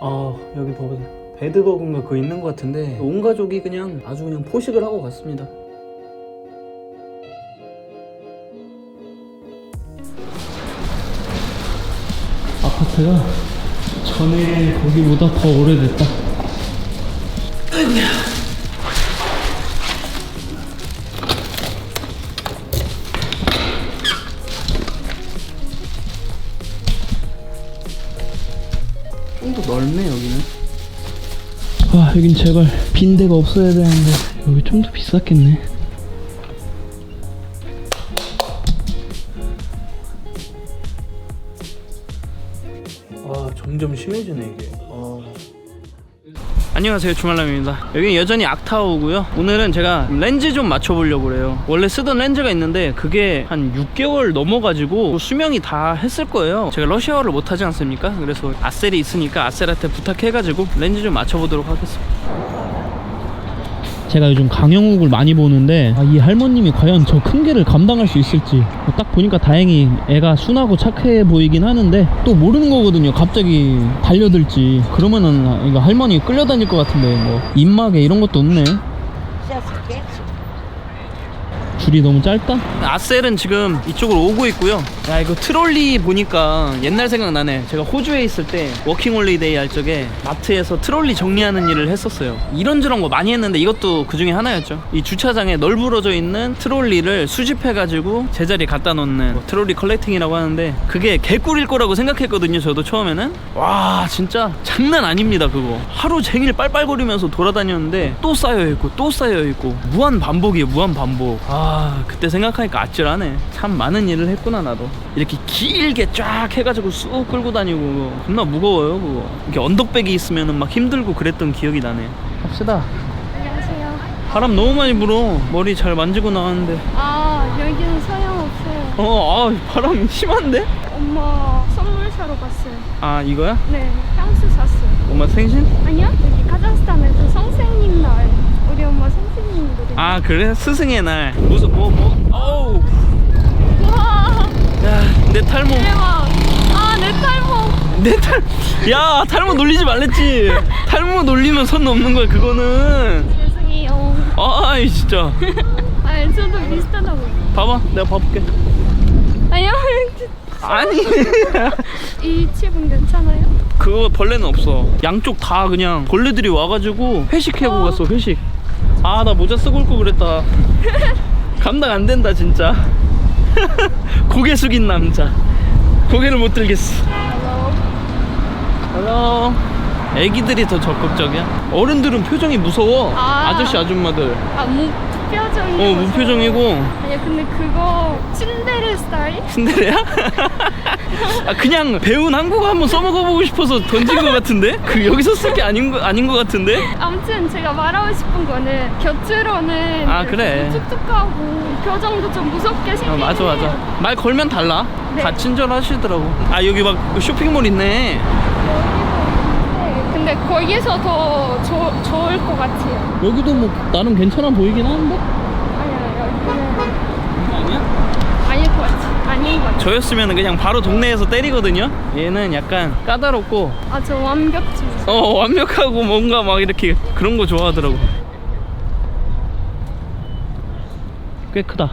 아 여기 봐봐 배드버그인가 그거 있는 것 같은데 온 가족이 그냥 아주 그냥 포식을 하고 갔습니다. 아파트가 전에 거기보다 더 오래됐다. 아이고야 여기는 아 여긴 제발 빈 데가 없어야 되는데 여기 좀 더 비쌌겠네 아 점점 심해지네 이게 아. 안녕하세요 주말남입니다. 여기는 여전히 악타워고요. 오늘은 제가 렌즈 좀 맞춰보려고 그래요. 원래 쓰던 렌즈가 있는데 그게 한 6개월 넘어가지고 수명이 다 했을 거예요. 제가 러시아어를 못하지 않습니까? 그래서 아셀이 있으니까 아셀한테 부탁해가지고 렌즈 좀 맞춰보도록 하겠습니다 제가 요즘 강영욱을 많이 보는데 아, 이 할머님이 과연 저 큰 개를 감당할 수 있을지 뭐딱 보니까 다행히 애가 순하고 착해 보이긴 하는데 또 모르는 거거든요 갑자기 달려들지 그러면은 이거 할머니 끌려다닐 것 같은데 뭐 입막에 이런 것도 없네 줄이 너무 짧다? 아셀은 지금 이쪽으로 오고 있고요. 야 이거 트롤리 보니까 옛날 생각나네. 제가 호주에 있을 때 워킹홀리데이 할 적에 마트에서 트롤리 정리하는 일을 했었어요. 이런저런 거 많이 했는데 이것도 그 중에 하나였죠. 이 주차장에 널브러져 있는 트롤리를 수집해가지고 제자리 갖다 놓는 뭐 트롤리 컬렉팅이라고 하는데 그게 개꿀일 거라고 생각했거든요. 저도 처음에는 와 진짜 장난 아닙니다 그거. 하루 종일 빨빨거리면서 돌아다녔는데 또 쌓여 있고 또 쌓여 있고 무한 반복이에요 무한 반복. 아 그때 생각하니까 아찔하네. 참 많은 일을 했구나 나도. 이렇게 길게 쫙 해가지고 쑥 끌고 다니고 겁나 무거워요 그거. 이렇게 언덕백이 있으면은 막 힘들고 그랬던 기억이 나네. 갑시다. 안녕하세요. 바람 너무 많이 불어. 머리 잘 만지고 나왔는데. 아 여기는 소용없어요. 어, 아 바람 심한데? 엄마 선물 사러 갔어요. 아 이거야? 네, 향수 샀어요. 엄마 생신? 아니요, 여기 카자흐스탄에서 선생님 날. 우리 엄마 선생님이거든요. 아 그래? 스승의 날. 무슨 뭐 뭐? 어우. 우와, 야내 탈모. 대박. 아, 내 탈모. 내 탈. 야 탈모 놀리지 말랬지. 탈모 놀리면 선 넘는 거야 그거는. 죄송해요. 아이 진짜. 아, 저도 비슷하다고. 봐봐 내가 봐볼게. 아니요, 아니. 이 칩은 괜찮아요? 그거 벌레는 없어. 양쪽 다 그냥 벌레들이 와가지고 회식하고 어. 갔어 회식. 아 나 모자 쓰고 올 거 그랬다. 감당 안 된다 진짜. 고개 숙인 남자. 고개를 못 들겠어. 헬로. 애기들이 더 적극적이야. 어른들은 표정이 무서워. 아. 아저씨 아줌마들. 아, 무 표정이요. 어 무표정이고 아니, 근데 그거 침대레 스타일? 신데레야? 아 그냥 배운 한국어 한번 써먹어보고 싶어서 던진 것 같은데? 그 여기서 쓸 게 아닌 거 아닌 것 같은데? 아무튼 제가 말하고 싶은 거는 곁으로는 아, 그래. 툭툭하고 표정도 좀 무섭게 생긴 어, 맞아 맞아 말 걸면 달라 네. 다 친절하시더라고 아 여기 막 쇼핑몰 있네 근데 거기서 더 조, 좋을 것 같아요. 여기도 뭐 나름 괜찮아 보이긴 하는데? 아니야 여기는 아니야? 아닐 것 같아. 아닌 것 같아. 저였으면 그냥 바로 동네에서 때리거든요? 얘는 약간 까다롭고 아저 완벽주의. 어 완벽하고 뭔가 막 이렇게 그런 거 좋아하더라고. 꽤 크다.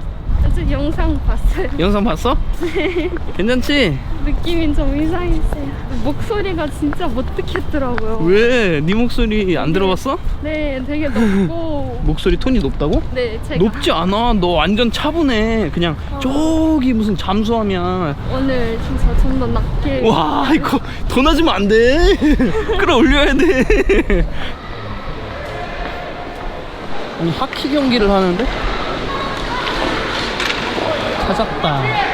저 영상 봤어요. 영상 봤어? 괜찮지? 느낌이 좀 이상했어요 목소리가 진짜 못 듣겠더라고요. 왜? 네 목소리 안 들어봤어? 네 되게 높고. 목소리 톤이 높다고? 네 제가. 높지 않아. 너 완전 차분해. 그냥 어. 저기 무슨 잠수함이야. 오늘 진짜 좀 더 낮게. 와 이거 더 낮으면 안 돼. 끌어올려야 돼. 아니 하키 경기를 하는데? 찾았다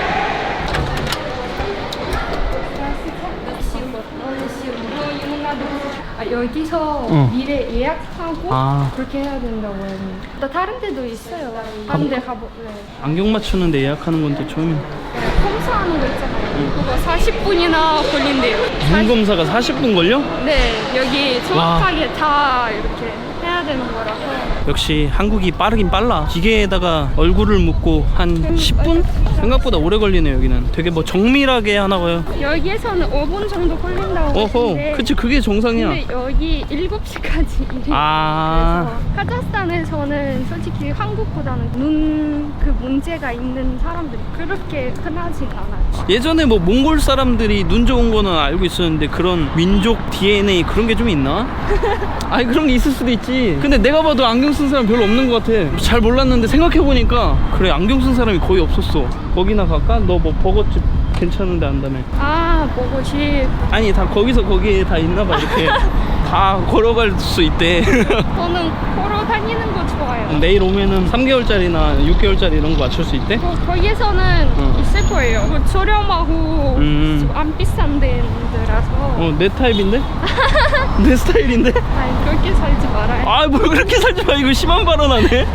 여기서 어. 미래 예약하고 아. 그렇게 해야 된다고 했는데 나 다른 데도 있어요 다른 데 가보 네. 안경 맞추는데 예약하는 건 또 처음이야 네, 검사하는 거 있잖아요 그거 40분이나 걸린대요. 눈 검사가 40분 걸려? 네, 여기 정확하게 다 이렇게 해야 되는 거라서. 역시 한국이 빠르긴 빨라 기계에다가 얼굴을 묻고 한 10분? 생각보다 오래 걸리네요 여기는 되게 뭐 정밀하게 하나 봐요 여기에서는 5분 정도 걸린다고 어허 하는데 그치 그게 정상이야 근데 여기 7시까지 일해요. 아. 그래서 카자흐스탄에서는 솔직히 한국보다는 눈 그 문제가 있는 사람들이 그렇게 흔하진 않아요. 예전에 뭐 몽골 사람들이 눈 좋은 거는 알고 있었는데 그런 민족 DNA 그런 게 좀 있나? 아니 그런 게 있을 수도 있지 근데 내가 봐도 안경 쓴 사람 별로 없는 것 같아 잘 몰랐는데 생각해보니까 그래 안경 쓴 사람이 거의 없었어 거기나 갈까? 너 뭐 버거집 괜찮은데 안다며 아, 보고싶. 아니 다 거기서 거기에 다 있나 봐 이렇게 다 걸어갈 수 있대 저는 걸어 다니는 거 좋아요. 내일 오면은 3개월짜리나 6개월짜리 이런 거 맞출 수 있대? 거, 거기에서는 어. 있을 거예요. 뭐 저렴하고 음. 좀안 비싼 데라서. 어 내 타입인데? 내 스타일인데? 아니, 그렇게 살지 말아요. 아뭘 그렇게 살지 마 이거 심한 발언하네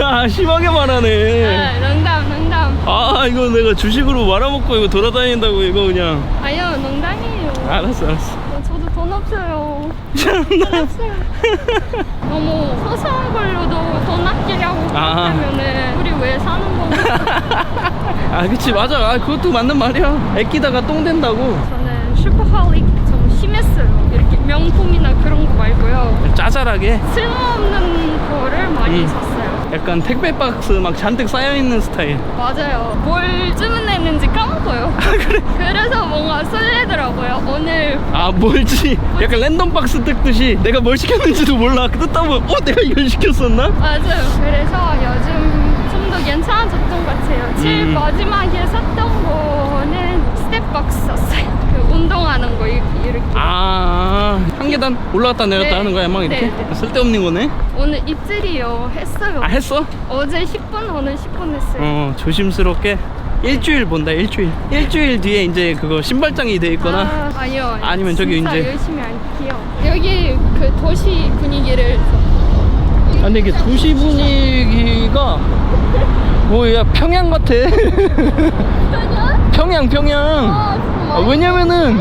야 심하게 말하네 아, 농담, 농담. 아 이거 내가 주식으로 말아먹고 이거 돌아다닌다고 이거 그냥 아니요, 농담이에요. 알았어 알았어 어, 저도 돈 없어요. 돈 없어요. 너무 소소한 걸로도 돈 아끼려고 아. 그러면은 우리 왜 사는 건가? 아 그치 맞아 아 그것도 맞는 말이야 애끼다가 똥 된다고 저는 슈퍼홀릭 좀 심했어요. 이렇게 명품이나 그런 거 말고요. 짜잘하게 쓸모없는 거를 많이 음. 샀어요. 약간 택배 박스 막 잔뜩 쌓여있는 스타일 맞아요. 뭘 주문했는지 까먹어요. 아 그래? 그래서 뭔가 설레더라고요. 오늘 아 뭘지 약간 랜덤 박스 뜯듯이 내가 뭘 시켰는지도 몰라 뜯다 보면 어 내가 이걸 시켰었나? 맞아요. 그래서 요즘 좀 더 괜찮아졌던 것 같아요. 제일 음. 마지막에 샀던 거는 스텝박스 샀어요. 그 운동하는 거 이렇게. 이렇게. 아 한 계단 올라갔다 내렸다 네. 하는 거야 막 이렇게? 네, 네. 쓸데없는 거네 오늘 입질이요. 했어요. 아 했어? 어제 10분, 오늘 10분 했어요. 어 조심스럽게 일주일 본다 일주일 일주일 뒤에 이제 그거 신발장이 돼 있거나 아, 아니요. 아니면 저기 진짜 이제- 열심히 할게요. 여기 그 도시 분위기를 아, 근데 이게 도시 분위기가 뭐야 평양 같아 평양 평양 아, 왜냐면은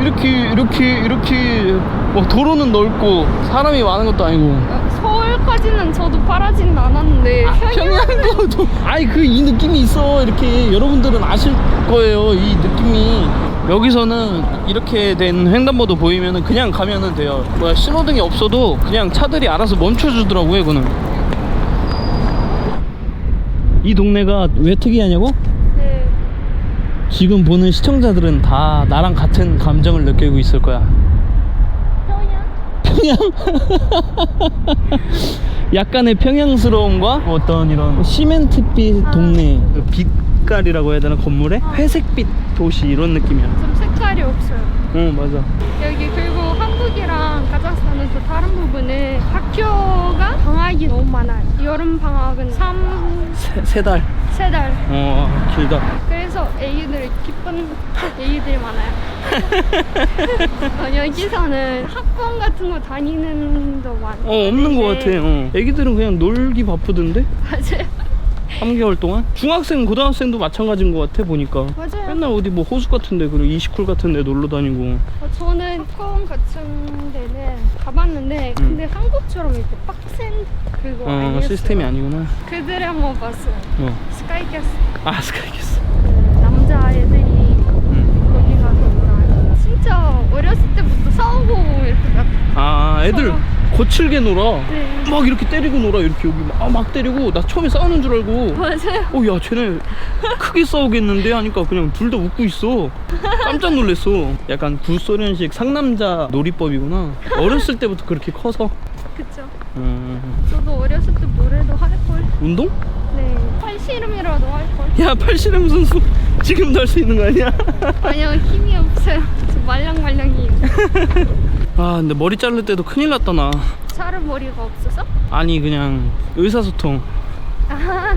이렇게 이렇게 이렇게 뭐 도로는 넓고 사람이 많은 것도 아니고. 서울까지는 저도 바라진 않았는데 평양 평양도. 아니 그 이 느낌이 있어. 이렇게 여러분들은 아실 거예요 이 느낌이. 여기서는 이렇게 된 횡단보도 보이면은 그냥 가면은 돼요. 뭐야 신호등이 없어도 그냥 차들이 알아서 멈춰주더라고요 이거는. 이 동네가 왜 특이하냐고? 네. 지금 보는 시청자들은 다 나랑 같은 감정을 느끼고 있을 거야 평양? 평양 약간의 평양스러움과 어떤 이런 시멘트빛 아. 동네 그 빛깔이라고 해야 되나 건물에 회색빛 도시 이런 느낌이야 좀 색깔이 없어요. 응 맞아 여기 그리고 한국이랑 카자흐스탄은 또 다른 부분은 학교가 방학이 너무 많아요. 여름 방학은 3, 세달 3달. 어 길다 그래서 애기들 기쁜 애기들이 많아요. 어, 여기서는 학원 같은 거 다니는 도 많아요. 어 없는 거 같아 어. 애기들은 그냥 놀기 바쁘던데 맞아요. 3개월 동안 중학생 고등학생도 마찬가지인 것 같아 보니까 맞아요. 맨날 어디 뭐 호수 같은데 그리고 이시쿨 같은데 놀러 다니고 어, 저는 학원 같은 데는 가봤는데 근데 한국처럼 이렇게 빡센 그거 어 아니었어요. 시스템이 아니구나 그들의 한번 봤어요. 어. 스카이캐스 아 스카이캐스 그 남자 애들이 응. 거기 가서 놀아요. 진짜 어렸을 때부터 싸우고 이렇게 막 아 애들 서로. 거칠게 놀아 네. 막 이렇게 때리고 놀아 이렇게 여기 막, 아, 막 때리고 나 처음에 싸우는 줄 알고 맞아요. 어 야 쟤네 크게 싸우겠는데 하니까 그냥 둘 다 웃고 있어 깜짝 놀랐어 약간 구소련식 상남자 놀이법이구나 어렸을 때부터 그렇게 커서 그쵸. 음, 저도 어렸을 때 노래도 할 걸. 운동? 네. 팔씨름이라도 할 걸. 야 팔씨름 선수 지금도 할 수 있는 거 아니야? 아니요 힘이 없어요. 저 말랑말랑이에요. 아 근데 머리 자를 때도 큰일 났다 나 자를 머리가 없어서? 아니 그냥 의사소통 아.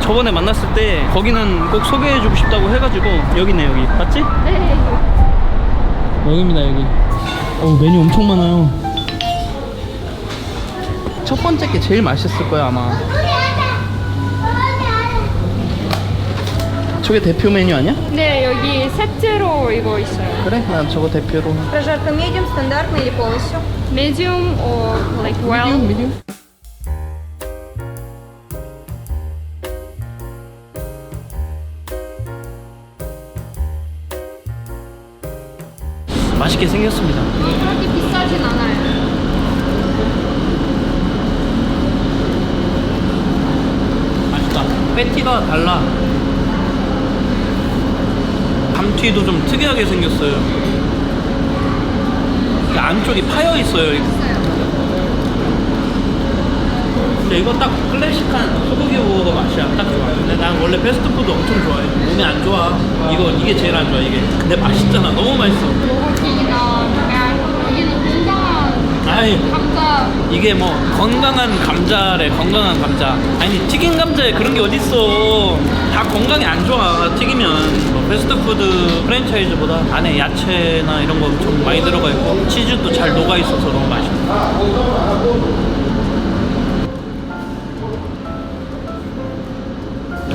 저번에 만났을 때 거기는 꼭 소개해주고 싶다고 해가지고 여기네 여기 맞지? 네. 여기입니다 여기 어 메뉴 엄청 많아요 첫 번째 게 제일 맛있을 거야 아마. 저게 대표 메뉴 아니야? 네, 여기 세트로 이거 있어요. 그래, 난 저거 대표로. Прожарка медиум, стандартная или полностью? Medium or like well? 미디움, 미디움. 맛있게 생겼습니다. 그렇게 비싸진 않아요. 패티가 달라. 감튀도 좀 특이하게 생겼어요. 이 안쪽이 파여 있어요. 근데 이거 딱 클래식한 소고기 버거 맛이야. 딱 좋아. 근데 난 원래 패스트푸드 엄청 좋아해. 몸에 안 좋아. 이거 이게 제일 안 좋아 이게. 근데 맛있잖아. 너무 맛있어. 아이 이게 뭐 건강한 감자래 건강한 감자. 아니 튀긴 감자에 그런 게 어딨어. 다 건강에 안 좋아 튀기면. 뭐 패스트푸드 프랜차이즈보다 안에 야채나 이런 거 좀 많이 들어가 있고 치즈도 잘 녹아 있어서 너무 맛있어.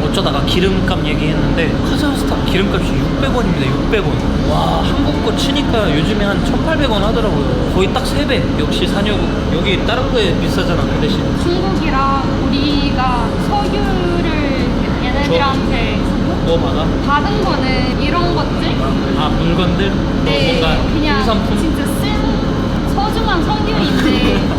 어쩌다가 기름값 얘기했는데 카자흐스탄 기름값이 600원입니다 600원 와 한국 거 치니까 요즘에 한 1800원 하더라고요 거의 딱 3배 역시 산유국 여기 다른 거에 비싸잖아 그 대신 중국이랑 우리가 석유를 얘네들한테 뭐 받아? 받은 거는 이런 것들 아 물건들? 뭐 네, 뭔가 그냥 공산품? 진짜 쓴 소중한 석유인데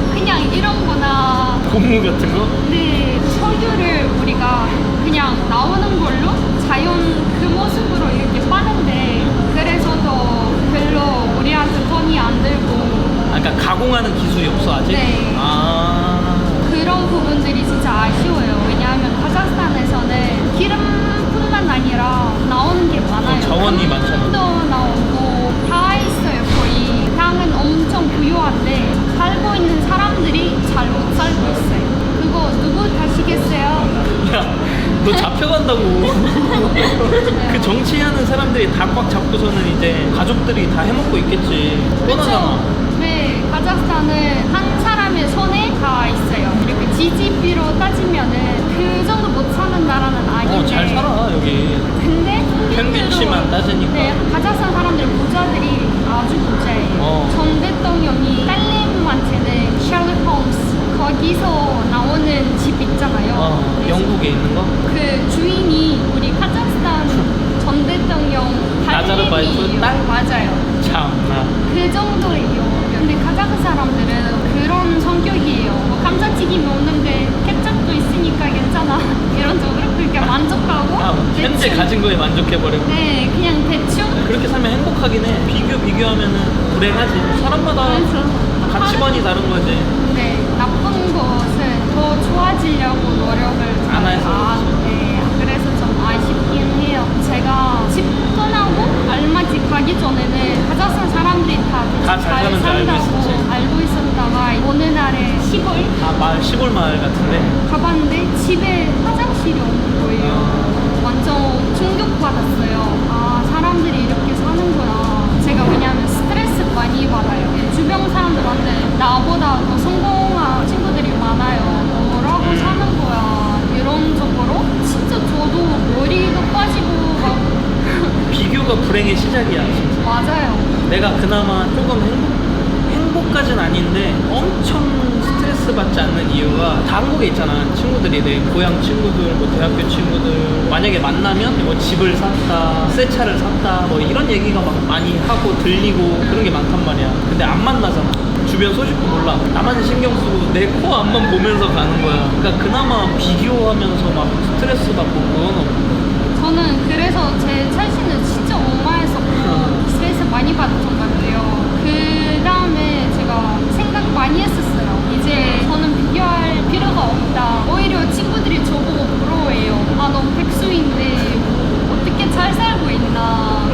이런 거나 고무 같은 거? 네, 석유를 우리가 그냥 나오는 걸로 자연 그 모습으로 이렇게 빠는 가족들이 다 해먹고 있겠지 뻔하잖아 네, 카자흐스탄은 한 사람의 손에 다 있어요. 이렇게 GDP로 따지면은 그 정도 못 사는 나라는 아닌데. 어, 잘 살아 여기 근데 평균치만 따지니까. 네, 카자흐스탄 사람들 부자들이 아주 부자예요. 어. 전 대통령이 딸님한테는 셜록 홈스 거기서 나오는 집 있잖아요. 어, 네, 영국에 있는 거? 그 주인이 우리 카자흐스탄 딸님이에요. 딸? 맞아요. 참나 그 정도예요. 근데 카자흐 사람들은 그런 성격이에요. 뭐 감자튀김 먹는데 케첩도 있으니까 괜찮아. 이런 쪽으로 그렇게 만족하고. 아, 현재 대충- 가진 거에 만족해버리고 네, 그냥 대충. 그렇게 살면 행복하긴 해 비교 비교하면은 불행하지 사람마다 그래서 가치관이 다른 거지 네, 나쁜 것은 더 좋아지려고 노력을 안 잘- 해서. 아, 해요. 제가 집 떠나고 알마티 가기 전에는 카자흐스탄 사람들이 다 다잘 사는 줄 알고 산다고 있었지. 알고 있었다가 어느 날에 시골 아 마을 시골 마을 같은데 가봤는데 집에 화장실이 없는 거예요. 완전 충격받았어요. 아, 사람들이 이렇게 사는구나. 제가 왜냐하면 스트레스 많이 받아요. 주변 사람들한테 나보다 더 성공한 친구들이 많아요. 뭐라고 사는 거야. 이런 쪽으로. 진짜 저도 머리도 빠지고 막 비교가 불행의 시작이야 진짜. 맞아요. 내가 그나마 조금 행복, 행복까진 아닌데 엄청 스트레스 받지 않는 이유가 다 한국에 있잖아 친구들이. 내 고향 친구들 뭐 대학교 친구들. 만약에 만나면 뭐 집을 샀다 새 차를 샀다 뭐 이런 얘기가 막 많이 하고 들리고 그런 게 많단 말이야. 근데 안 만나잖아. 주변 소식도 몰라. 나만 신경 쓰고 내 코 앞만 보면서 가는 거야. 그러니까 그나마 비교하면서 막 스트레스 받고 그건 없고. 저는 그래서 제 자신을 진짜 옹호했었고 스트레스 많이 받았던 것 같아요. 그 다음에 제가 생각 많이 했었어요. 이제 저는 비교할 필요가 없다. 오히려 친구들이 저보고 부러워해요. 아, 넌 백수인데 뭐 어떻게 잘 살고 있나.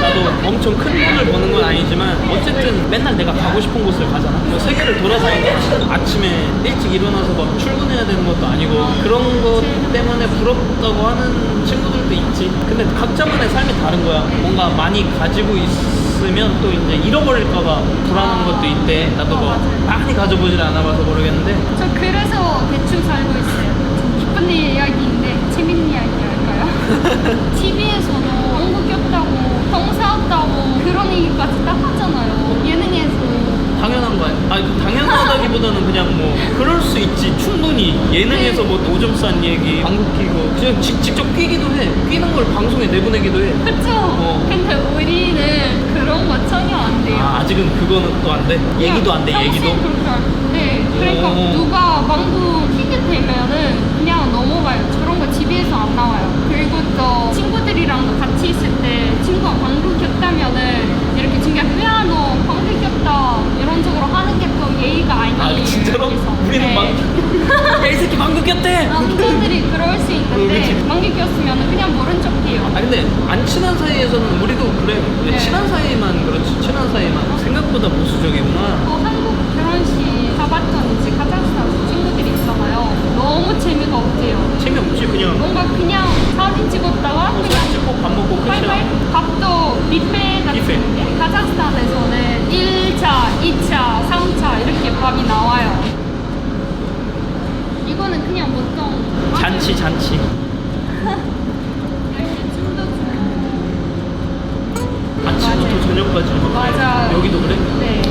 나도 엄청 큰 돈을 버는 건 아니지만 어쨌든 맨날 내가 가고 싶은 곳을 가잖아 뭐 세계를 돌아다니고 아침에 일찍 일어나서 막 출근해야 되는 것도 아니고 그런 것 때문에 부럽다고 하는 친구들도 있지 근데 각자만의 삶이 다른 거야 뭔가 많이 가지고 있을 넣으면 또 이제 잃어버릴까봐 불안한 아. 것도 있대. 나도 어, 뭐 맞아요. 많이 가져보질 않아봐서 모르겠는데. 저 그래서 대충 살고 있어요. 기쁜 이야기인데 재밌는 이야기 할까요? TV에서도 한국 꼈다고 동사왔다고 그런 얘기까지 딱 하잖아요. 예능에서 당연한 거 아니야? 아니 그 당연하다기보다는 그냥 뭐 그럴 수 있지 충분히 예능에서 뭐 오줌 싼 얘기 방구 끼고 그냥 직, 직접 끼기도 해 끼는 걸 방송에 내보내기도 해 그쵸? 어. 근데 우리는 그런 거 전혀 안 돼요. 아, 아직은 그거는 또 안 돼? 얘기도 안 돼, 얘기도? 그렇게 안 돼. 그러니까 오. 누가 방구 키게 되면은 그냥 넘어가요. 저런 거 집에서 안 나와요. 그리고 또 친구들이랑도 같이 있을 때 친구가 방구 꼈다면은 이렇게 친구가 야너 방구 꼈다 이런 식으로 하는 게 또 예의가 아니에요. 아 진짜로? 여기서. 우리는 네. 막 야이 새끼 방구 꼈대! 남자들이 그럴 수 어, 있는데 그치. 방구 꼈으면 그냥 모른 척해요. 아 근데 안 친한 사이에서는 우리도 그래 근데 네. 친한 사이만 그렇지 친한 사이만 생각보다 보수적이구나 또 한국 결혼식 가봤던 이제 카자흐스탄 친구들이 있잖아요. 너무 재미가 없대요. 재미없지 그냥 뭔가 그냥 사진 찍었다가 뭐 그냥 사진 찍고 밥 먹고 끝이야 빨빨 밥도 뷔페 같은 뷔페. 게 카자흐스탄에서는 1차, 2차, 3차 이렇게 밥이 나와요. 이거는 그냥 보통 잔치 잔치 이렇게 춤도 추고 아침부터. 저녁까지 맞아요. 여기도 그래? 네.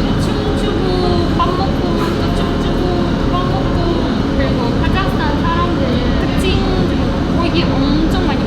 되게 엄청 많이